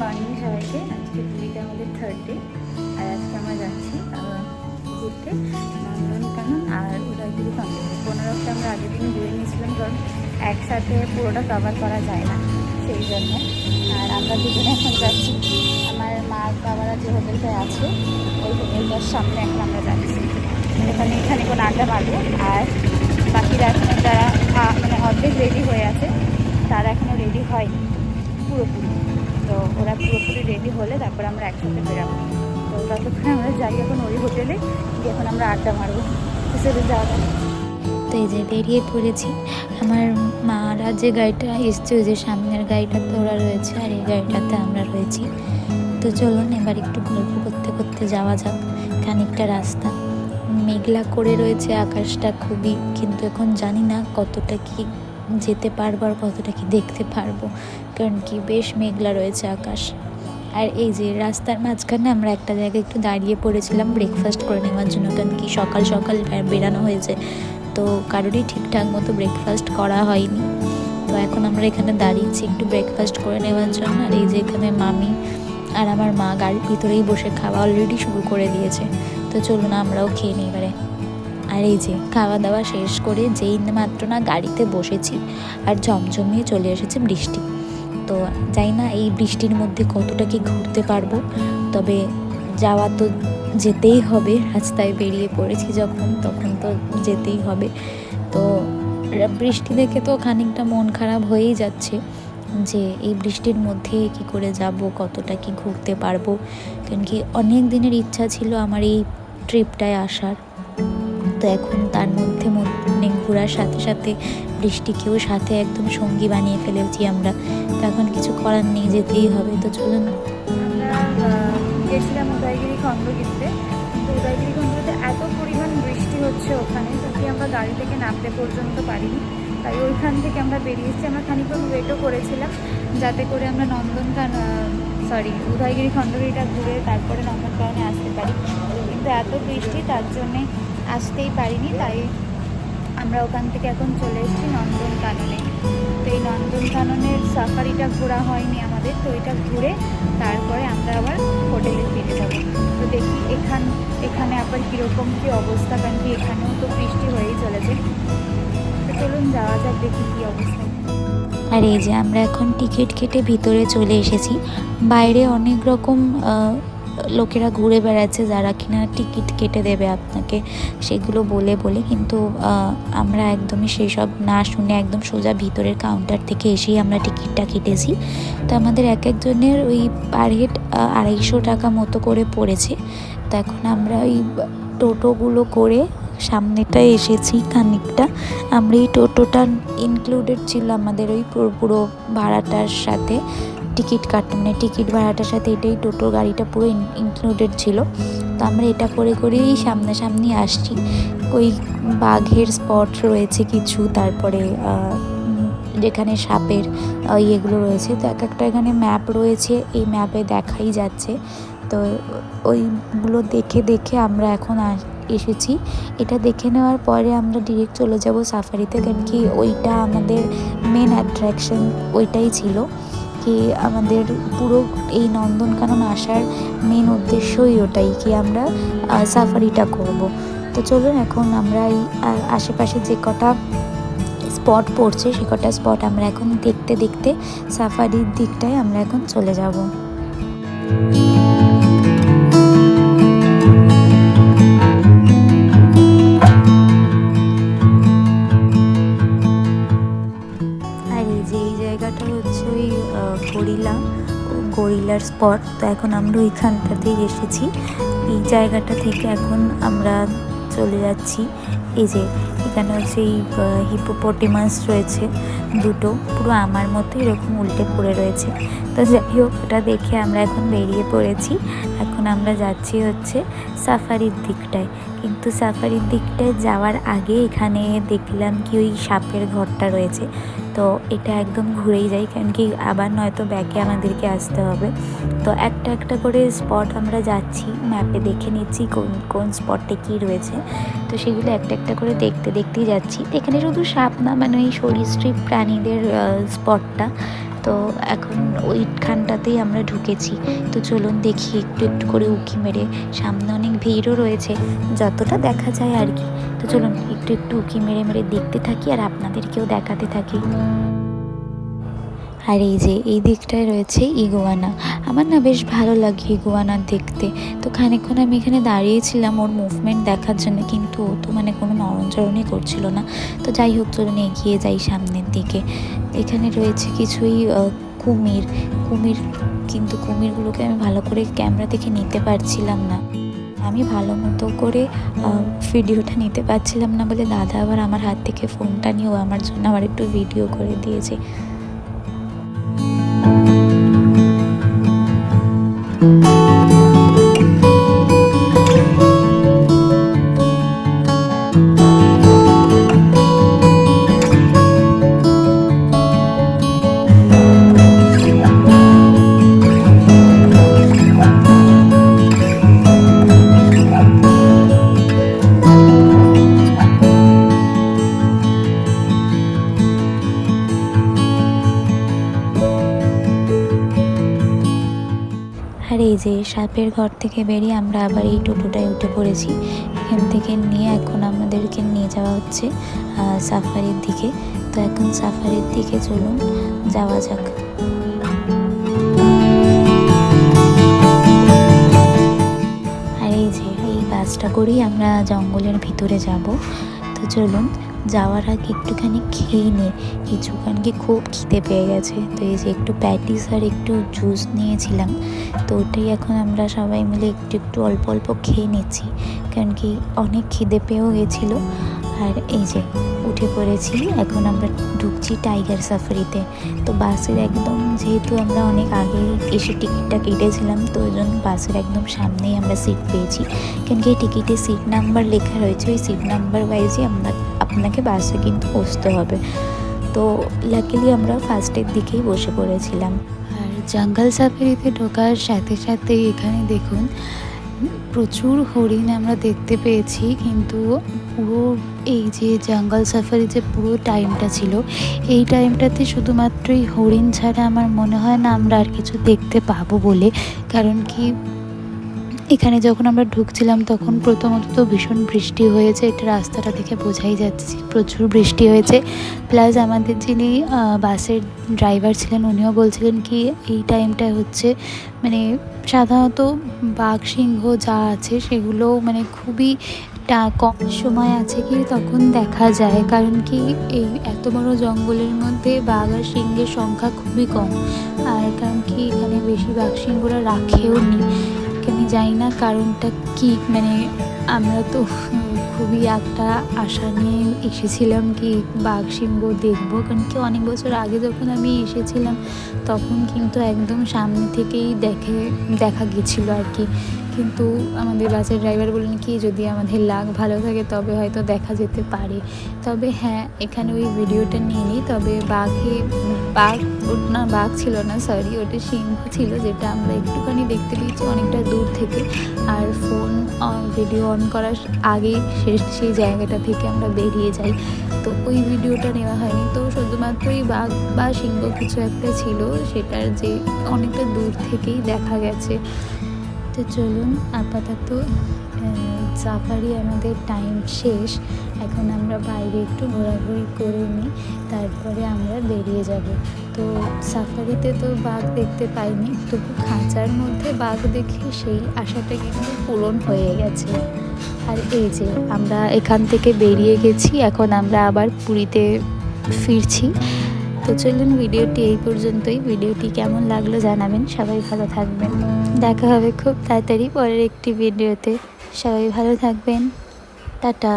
Morning সবাইকে। আজকে পুরীতে আমাদের থার্ড ডে আর আজকে আমরা যাচ্ছি ঘুরতে নন্দনকানন আর উদয়গিরি খন্ডগিরি কোনোরকম আমরা আগের দিন ঘুরে নিয়েছিলাম, কারণ একসাথে পুরোটা কভার করা যায় না সেই জন্য। আর আমরা দুজনে এখন যাচ্ছি। আমার মা, বাবারা যে হোটেলটায় আছে, ওই হোটেলটার সামনে এখন আমরা যাচ্ছি। এখানে এখানে কোনো আড্ডা মারবো, আর বাকিরা এখনও যারা মানে অর্ধেক রেডি হয়ে আছে, তারা এখনও রেডি হয়নি। পুরোপুরি। তো ওরা পুরোপুরি রেডি হলে তারপর আমরা একসাথে বেরাবো। তো ততক্ষণ আমরা যাই এখন ওই হোটেলে, গিয়ে এখন আমরা আড্ডা মারবো। তো সেটা যাওয়া। তো এই যে বেরিয়ে পড়েছি, আমার মারা যে গাড়িটা এসছে, ওই যে সামনের গাড়িটাতে ওরা রয়েছে, আর এই গাড়িটাতে আমরা রয়েছি। তো চলুন, এবার একটু গল্প করতে করতে যাওয়া যাক, খানিকটা রাস্তা। মেঘলা করে রয়েছে আকাশটা খুবই, কিন্তু এখন জানি না কতটা কি যেতে পারব আর কতটা কি দেখতে পারব? কারণ কি বেশ মেঘলা রয়েছে আকাশ। আর এই যে রাস্তার মাঝখানে আমরা একটা জায়গায় একটু দাঁড়িয়ে পড়েছিলাম ব্রেকফাস্ট করে নেওয়ার জন্য। কারণ কি সকাল সকাল বেরানো হয়েছে। তো কারোরই ঠিকঠাক মতো ব্রেকফাস্ট করা হয়নি। তো এখন আমরা এখানে দাঁড়িয়েছি একটু ব্রেকফাস্ট করে নেওয়ার জন্য। আর এই যে এখানে মামি আর আমার মা গাড়ির ভিতরেই বসে খাওয়া অলরেডি শুরু করে দিয়েছে। তো চলুন আমরাও খেয়ে নিই এবারে। আর এই যে খাওয়া দাওয়া শেষ করে যেই মাত্র না গাড়িতে বসেছি আর ঝমঝমিয়ে চলে এসেছে বৃষ্টি। তো যাই না এই বৃষ্টির মধ্যে কতটা কি ঘুরতে পারব, তবে যাওয়া তো যেতেই হবে, রাস্তায় বেরিয়ে পড়েছি যখন, তখন তো যেতেই হবে। তো বৃষ্টি দেখে তো খানিকটা মন খারাপ হয়েই যাচ্ছে যে এই বৃষ্টির মধ্যে কি করে যাব, কতটা কি ঘুরতে পারব। কারণ কি অনেক দিনের ইচ্ছা ছিল আমার এই ট্রিপটায় আসার। তো এখন তার মধ্যে মানে ঘোরার সাথে সাথে বৃষ্টিকেও সাথে একদম সঙ্গী বানিয়ে ফেলেছি আমরা। তো এখন কিছু করার নেই, যেতেই হবে। তো চলুন। গেছিলাম উদয়গিরি খণ্ডগিরিতে কিন্তু। উদয়গিরি খণ্ডগিরিতে এত পরিমাণ বৃষ্টি হচ্ছে ওখানে তো কি আমরা গাড়ি থেকে নামতে পর্যন্ত পারিনি। তাই ওইখান থেকে আমরা বেরিয়েছি আমরা খানিকক্ষণ ওয়েটও করেছিলাম, যাতে করে আমরা নন্দনকান সরি উদয়গিরি খণ্ডগিরিটা ঘুরে তারপরে নন্দনকাননে আসতে পারি। কিন্তু এত বৃষ্টি, তার জন্যে আসতেই পারিনি, তাই আমরা ওখান থেকে এখন চলে এসেছি নন্দনকাননে তো এই নন্দনকাননের সাফারিটা ঘোরা হয়নি আমাদের, তো এটা ঘুরে তারপরে আমরা আবার হোটেলে ফিরে যাব। তো দেখি এখান, এখানে আবার কীরকম কী অবস্থা, কারণ কি এখানেও তো বৃষ্টি হয়েই চলেছে। তো চলুন যাওয়া যাক, দেখি কী অবস্থা। আর এই যে আমরা এখন টিকিট কেটে ভিতরে চলে এসেছি। বাইরে অনেক রকম লোকেরা ঘুরে বেড়াচ্ছে যারা কিনা টিকিট কেটে দেবে আপনাকে, সেগুলো বলে বলে কিন্তু আমরা একদমই সেই সব না শুনে একদম সোজা ভিতরের কাউন্টার থেকে এসেই আমরা টিকিটটা কেটেছি। তো আমাদের এক একজনের ওই পার হেড আড়াইশো টাকা মতো করে পড়েছে। তো এখন আমরা ওই টোটোগুলো করে সামনেটায় এসেছি খানিকটা। আমরা এই টোটোটা ইনক্লুডেড ছিল আমাদের ওই পুরো ভাড়াটার সাথে। টিকিট কাটতে মানে টিকিট ভাড়াটার সাথে এটাই টোটো গাড়িটা পুরো ইনক্লুডেড ছিল। তো আমরা এটা করে করেই সামনাসামনি আসছি। ওই বাঘের স্পট রয়েছে কিছু, তারপরে যেখানে সাপের ইয়েগুলো রয়েছে। তো এক একটা এখানে ম্যাপ রয়েছে, এই ম্যাপে দেখাই যাচ্ছে। তো ওইগুলো দেখে দেখে আমরা এখন এসেছি। এটা দেখে নেওয়ার পরে আমরা ডিরেক্ট চলে যাব সাফারিতে কারণ কি ওইটা আমাদের মেন অ্যাট্রাকশন ওইটাই ছিল। কি আমাদের পুরো এই নন্দনকানন আসার মেন উদ্দেশ্যই ওটাই কি আমরা সাফারিটা করব। তো চলুন এখন আমরা এই আশেপাশে যে কটা স্পট পড়ছে, সে কটা স্পট আমরা এখন দেখতে দেখতে সাফারির দিকটায় আমরা এখন চলে যাব। গরিলার স্পট তো এখন আমরা ওইখানটাতেই এসেছি। এই জায়গাটা থেকে এখন আমরা চলে যাচ্ছি। এই যে এখানে হচ্ছে এই হিপোপটিমাস রয়েছে দুটো। পুরো আমার মতো এরকম উল্টে পড়ে রয়েছে। তো যাই হোক ওটা দেখে আমরা এখন বেরিয়ে পড়েছি। এখন আমরা যাচ্ছি হচ্ছে সাফারির দিকটায়। কিন্তু সাফারির দিকটায় যাওয়ার আগে এখানে দেখলাম কি ওই সাপের ঘরটা রয়েছে। তো এটা একদম ঘুরেই যাই, কারণ কি আবার নয়তো ব্যাকে আমাদেরকে আসতে হবে। তো একটা একটা করে স্পট আমরা যাচ্ছি ম্যাপে দেখে নিচ্ছি কোন কোন স্পটে কী রয়েছে। তো সেগুলো একটা একটা করে দেখতে দেখতেই যাচ্ছি। তো এখানে শুধু সাপ না মানে ওই সরীসৃপ প্রাণীদের স্পটটা তো এখন ওইখানটাতেই আমরা ঢুকেছি। তো চলুন দেখি, একটু একটু করে উঁকি মেরে। সামনে অনেক ভিড়ও রয়েছে, যতটা দেখা যায় আর কি। তো চলুন, একটু একটু উঁকি মেরে মেরে দেখতে থাকি আর আপনাদেরকেও দেখাতে থাকি। আর এই যে, এই দিকটায় রয়েছে ইগোয়ানা। আমার না বেশ ভালো লাগে ইগোয়ানা দেখতে। তো খানিকক্ষণ আমি এখানে দাঁড়িয়েছিলাম ওর মুভমেন্ট দেখার জন্য, কিন্তু ও তো মানে কোনো নরমচরণই করছিল না। তো যাই হোক, চলুন এগিয়ে যাই সামনের দিকে। এখানে রয়েছে কিছুই কুমির। কুমির, কিন্তু কুমিরগুলোকে আমি ভালো করে ক্যামেরা দেখে নিতে পারছিলাম না। আমি ভালো মতো করে ভিডিওটা নিতে পারছিলাম না বলে দাদা আবার আমার হাত থেকে ফোনটা নিয়েও আমার জন্য আবার একটু ভিডিও করে দিয়েছে। আর এই যে সাপের ঘর থেকে বেরিয়ে আমরা আবার এই টোটোটায় উঠে পড়েছি। এখান থেকে নিয়ে এখন আমাদেরকে নিয়ে যাওয়া হচ্ছে সাফারির দিকে। তো এখন সাফারির দিকে চলুন, যাওয়া যাক। আর এই যে এই বাসটা করেই আমরা জঙ্গলের ভিতরে যাব। তো চলুন যাওয়ার আগে একটুখানি খেয়ে নিই কিছু কারণ কি খুব খিদে পেয়ে গেছে। তো এই যে একটু প্যাটিস আর একটু জুস নিয়েছিলাম। তো ওটাই এখন আমরা সবাই মিলে একটু একটু অল্প অল্প খেয়ে নিচ্ছি। কারণ কি অনেক খিদে পেয়েও গেছিল। আর এই যে উঠে পড়েছি, এখন আমরা ঢুকছি টাইগার সাফারিতে। তো বাসের একদম যেহেতু আমরা অনেক আগে এসে টিকিটটা কেটেছিলাম, তো ওই জন্য বাসের একদম সামনেই আমরা সিট পেয়েছি। কেন কি টিকিটে সিট নাম্বার লেখা রয়েছে, ওই সিট নাম্বার ওয়াইজই আমরা আপনাকে বাসে কিন্তু বসতে হবে। তো লাকিলি আমরা ফার্স্টের দিকেই বসে পড়েছিলাম। আর জঙ্গল সাফারিতে ঢোকার সাথে সাথে এখানে দেখুন, প্রচুর হরিণ আমরা দেখতে পেয়েছি, কিন্তু পুরো এই যে জঙ্গল সাফারি যে পুরো টাইমটা ছিল, এই টাইমটাতে শুধুমাত্রই হরিণ ছাড়া আমার মনে হয় না আমরা আর কিছু দেখতে পাবো বলে, কারণ কি এখানে যখন আমরা ঢুকছিলাম, তখন প্রথমত তো ভীষণ বৃষ্টি হয়েছে। এটা রাস্তাটা দেখে বোঝাই যাচ্ছে, প্রচুর বৃষ্টি হয়েছে। প্লাস আমাদের যিনি বাসের ড্রাইভার ছিলেন, উনিও বলছিলেন কি, এই টাইমটা হচ্ছে মানে সাধারণত বাঘ, সিংহ যা আছে সেগুলো মানে খুবই কম সময় আছে কি তখন দেখা যায়। কারণ কি এই এত বড় জঙ্গলের মধ্যে বাঘ আর সিংহের সংখ্যা খুবই কম। আর কারণ কি এখানে বেশি বাঘ সিংহরা রাখেও নি। আমি জানি না কারণটা কি। মানে আমরা তো খুবই একটা আশা নিয়ে এসেছিলাম কি বাঘ সিংহ দেখব। কারণ কি অনেক বছর আগে যখন আমি এসেছিলাম, তখন কিন্তু একদম সামনে থেকেই দেখে, দেখা গেছিল আর কি। কিন্তু আমাদের বাসের ড্রাইভার বললেন কি, যদি আমাদের লাগ ভালো থাকে, তবে হয়তো দেখা যেতে পারে। তবে হ্যাঁ এখানে ওই ভিডিওটা নিয়ে নিই। তবে বাঘে, বাঘ না, বাঘ ছিল না সরি ওটা সিংহ ছিল, যেটা আমরা একটুখানি দেখতে পেয়েছি অনেকটা দূর থেকে। আর ফোন ভিডিও অন করার আগে শেষ সেই জায়গাটা থেকে আমরা বেরিয়ে যাই। তো ওই ভিডিওটা নেওয়া হয়নি। তো শুধুমাত্রই বাঘ বা সিংহ কিছু একটা ছিল, সেটার যে অনেকটা দূর থেকেই দেখা গেছে। তো চলুন, আপাতত সাফারি আমাদের টাইম শেষ। এখন আমরা বাইরে একটু ঘোরাঘুরি করে নিই, তারপরে আমরা বেরিয়ে যাব। তো সাফারিতে তো বাঘ দেখতে পাইনি, তবু খাঁচার মধ্যে বাঘ দেখে, সেই আশাটা কিন্তু পূরণ হয়ে গেছে। আর এই যে, আমরা এখান থেকে বেরিয়ে গেছি, এখন আমরা আবার পুরীতে ফিরছি। তো চলুন ভিডিওটি এই পর্যন্তই। ভিডিওটি কেমন লাগল জানাবেন। সবাই ভালো থাকবেন। দেখা হবে খুব তাড়াতাড়ি পরের একটি ভিডিওতে। সবাই ভালো থাকবেন। টাটা।